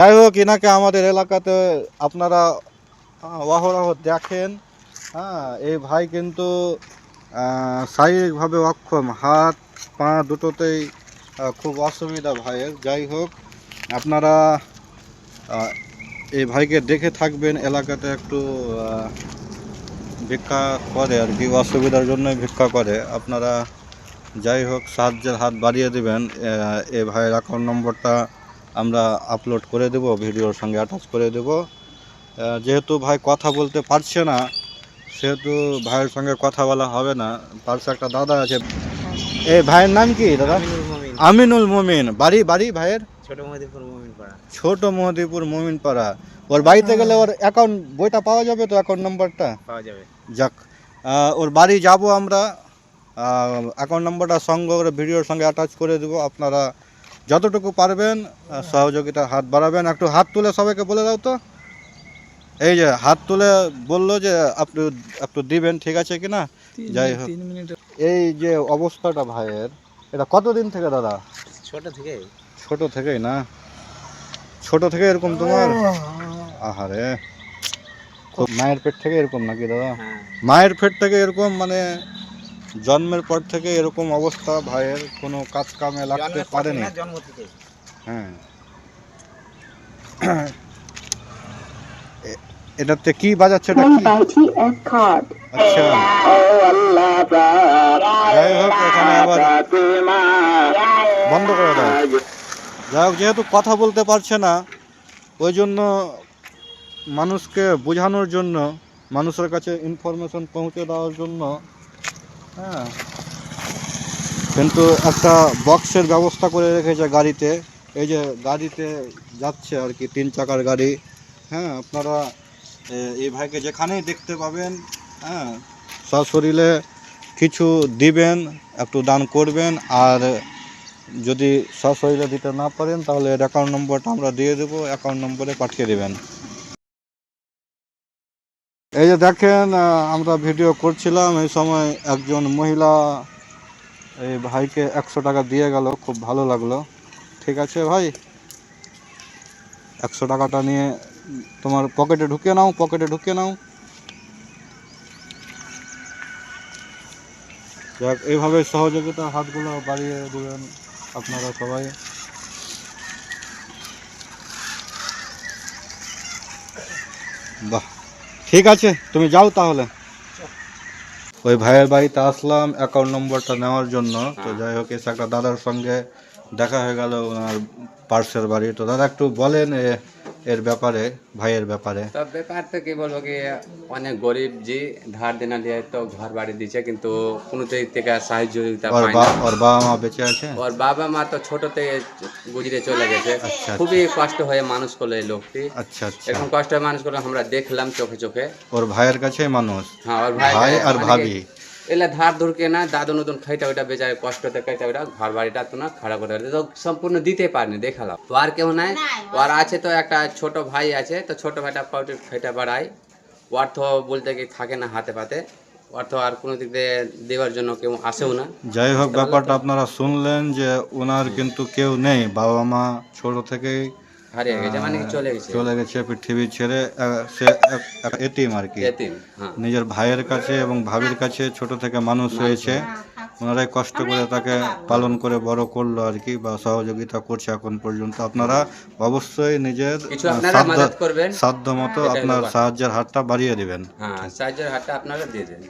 যাই হোক এনাকে আমাদের এলাকাতে আপনারা অহরহ দেখেন। হ্যাঁ এই ভাই কিন্তু শারীরিকভাবে অক্ষম। হাত, পা দুটোতেই খুব অসুবিধা ভাইয়ের। যাই হোক আপনারা এই ভাইকে দেখে থাকবেন, এলাকাতে একটু ভিক্ষা করে আর কি, অসুবিধার জন্যই ভিক্ষা করে। আপনারা যাই হোক সাহায্যের হাত বাড়িয়ে দেবেন। এ ভাইয়ের অ্যাকাউন্ট নম্বরটা আমরা আপলোড করে দেব ভিডিওর সঙ্গে অ্যাটাচ করে দেব। যেহেতু ভাই কথা বলতে পারছে না সেহেতু ভাইয়ের সঙ্গে কথা বলা হবে না। পাশে একটা দাদা আছে। এই ভাইয়ের নাম কি দাদা? আমিনুল মুমিন। বাড়ি বাড়ি ভাইয়ের? ছোট মহদিপুর মুমিন পাড়া ওর বাড়িতে গেলে ওর অ্যাকাউন্ট বইটা পাওয়া যাবে তো অ্যাকাউন্ট নম্বরটা পাওয়া যাবে। যাক ওর বাড়ি যাব আমরা। অ্যাকাউন্ট নম্বরটা সঙ্গে ভিডিওর সঙ্গে অ্যাটাচ করে দেবো। আপনারা যতটুকু পারবেন সহযোগিতা হাত বাড়াবেন। একটু হাত তুলে সবাইকে বলে দাও তো। এই যে হাত তুলে বলল যে আপনি একটু দিবেন ঠিক আছে কি না যাই হোক। এই যে অবস্থাটা ভাইয়ের এটা কতদিন থেকে দাদা? ছোট থেকে। ছোট থেকেই না? ছোট থেকে এরকম তোমার? আহারে। খুব মায়ের পেট থেকে এরকম নাকি দাদা? হ্যাঁ। মায়ের পেট থেকে এরকম মানে জন্মের পর থেকে এরকম অবস্থা ভাইয়ের কোনো কাজ কামে লাগতে পারেনি। না, হ্যাঁ। এটাতে কি বাজাচ্ছে এটা কি. আচ্ছা। যাই হোক এখানে আবার বন্ধ করে দাও। যাই হোক যেহেতু কথা বলতে পারছে না ওই জন্য মানুষকে বোঝানোর জন্য মানুষের কাছে ইনফরমেশন পৌঁছে দেওয়ার জন্য হ্যাঁ। কিন্তু একটা বক্সের ব্যবস্থা করে রেখেছে গাড়িতে। এই যে গাড়িতে যাচ্ছে আর কি, তিন চাকার গাড়ি। হ্যাঁ আপনারা এই ভাইকে যেখানেই দেখতে পাবেন হ্যাঁ সশরীরে কিছু দিবেন, একটু দান করবেন, আর যদি সশরীরে দিতে না পারেন, তাহলে অ্যাকাউন্ট নম্বরটা আমরা দিয়ে দেবো অ্যাকাউন্ট নম্বরে পাঠিয়ে দেবেন। এই যে দেখেন আমরা ভিডিও করছিলাম, এই সময় একজন মহিলা এই ভাইকে একশো টাকা দিয়ে গেল, খুব ভালো লাগল। ঠিক আছে ভাই, একশো টাকাটা নিয়ে তোমার পকেটে ঢুকে নাও, পকেটে ঢুকে নাও। যাক, এইভাবে সহযোগিতার হাতগুলো বাড়িয়ে দেবেন আপনারা সবাই। বাহ। ঠিক আছে তুমি যাও তাহলে। ওই ভাইয়ের বাড়িতে আসলাম অ্যাকাউন্ট নম্বরটা নেওয়ার জন্য। তো যাই হোক এসে একটা দাদার সঙ্গে দেখা হয়ে গেল ওনার পার্সের বাড়ি। তো দাদা একটু বলেন এ- এর ব্যাপারে ভাইয়ের ব্যাপারে? তো ব্যাপার তো কি বলব কি অনেক গরিব যে ধার দেনা দিয়ে তো ঘর বাড়ি দিচ্ছে কিন্তু কোনো দিক থেকে সাহায্য ওর পায় বা না ওর বাবা মা বেঁচে আছে? ওর বাবা মা তো ছোট থেকে গুজরে চলে গেছে। আচ্ছা। খুবই কষ্ট হয়ে মানুষ করল এই লোকটি। আচ্ছা আচ্ছা। এরকম কষ্ট হয়ে মানুষ করল আমরা দেখলাম চোখে চোখে। ওর ভাইয়ের কাছে মানুষ? হ্যাঁ ওর ভাই ভাই আর মানে ভাবি? এলা ধার ধর কে না দাদু নতুন খাইটা ওইটা বেচারে কষ্ট থেকে খাইটা ওইটা ঘর বাড়িটা তো না খারাপ করে। তো সম্পূর্ণ দিতে পারেনি দেখালাম। তো আর কেউ নাই? ওর আছে তো একটা ছোট ভাই আছে তো ছোট ভাইটা পাউটি খাইটা বাড়ায়। ওর তো বলতে কি থাকে না হাতে পাতে। ওর তো আর কোনো দিক দিয়ে দেওয়ার জন্য কেউ আসেও না। যাই হোক ব্যাপারটা আপনারা শুনলেন যে ওনার কিন্তু কেউ নেই বাবা মা ছোট থেকেই হারিয়ে গেছে মানে চলে গেছে। চলে গেছে পৃথিবী ছেড়ে সে এতিম আর কি। হ্যাঁ। নিজের ভাইয়ের কাছে এবং ভাবির কাছে ছোট থেকে মানুষ হয়েছে। ওনারাই কষ্ট করে তাকে পালন করে বড় করল আর কি বা সহযোগিতা করছে এখন পর্যন্ত। আপনারা অবশ্যই নিজের সাধ্য সাধ্য মতো আপনার সাহায্যের হাতটা বাড়িয়ে দিবেন। হ্যাঁ সাহায্যের হাতটা আপনারা দিয়ে দেন।